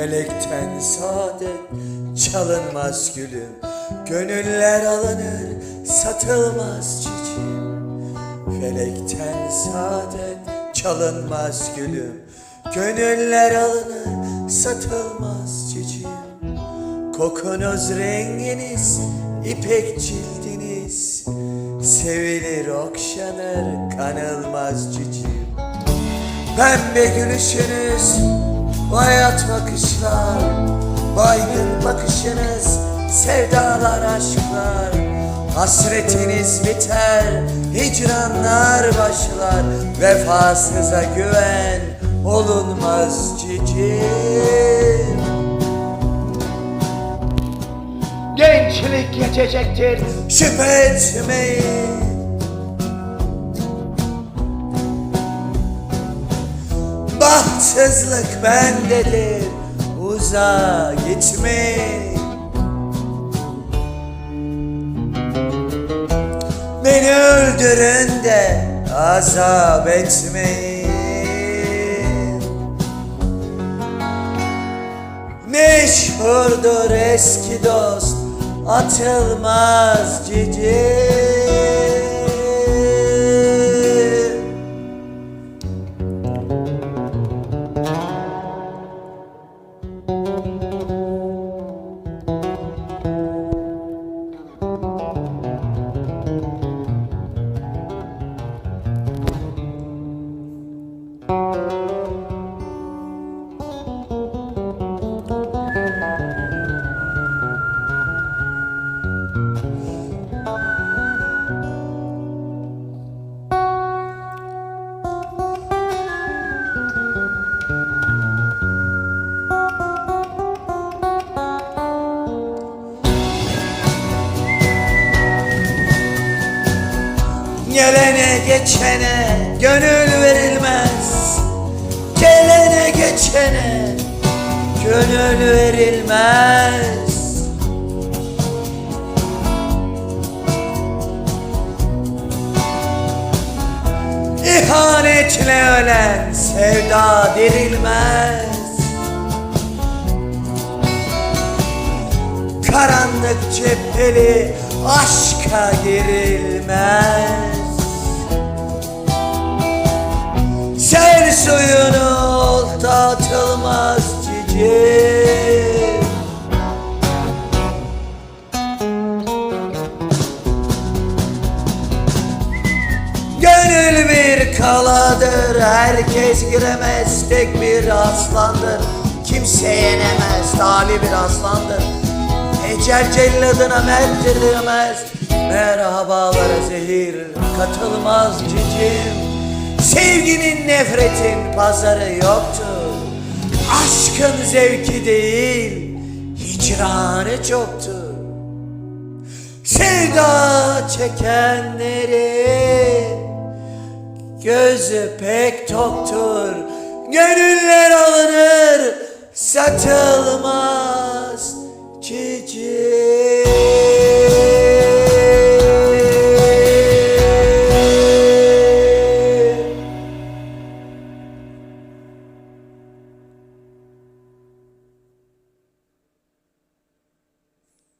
Felekten saadet çalınmaz gülüm. Gönüller alınır satılmaz çiçeğim Felekten saadet çalınmaz gülüm. Gönüller alınır satılmaz çiçeğim Kokunuz renginiz ipek cildiniz. Sevilir okşanır kanılmaz cicim Pembe gülüşünüz Hayat bakışlar Baygın bakışınız Sevdalar aşklar. Hasretiniz biter Hicranlar başlar. Vefasıza güven Olunmaz cicim. Gençlik geçecektir. Şüphe etmeyin Bahtsızlık bendedir Uzağa gitmeyin Beni öldürün de azap etmeyin Meşhurdur eski dost Atılmaz cici Gelene geçene gönül verilmez. Gelene geçene gönül verilmez. İhanetle ölen sevda dirilmez. Karanlık cepheli aşka girilmez Sel suyunu olta atılmaz cicim. Gönül bir kaladır Herkes giremez Tek bir aslandır. Kimse yenemez Tali bir aslandır. Ecel celladına merttirmez Merhabalara zehir Katılmaz cicim Sevginin nefretin pazarı yoktur. Aşkın zevki değil Hicranı çoktur. Sevda çekenleri Gözü pek toktur. Gönüller alınır Satılmaz Cici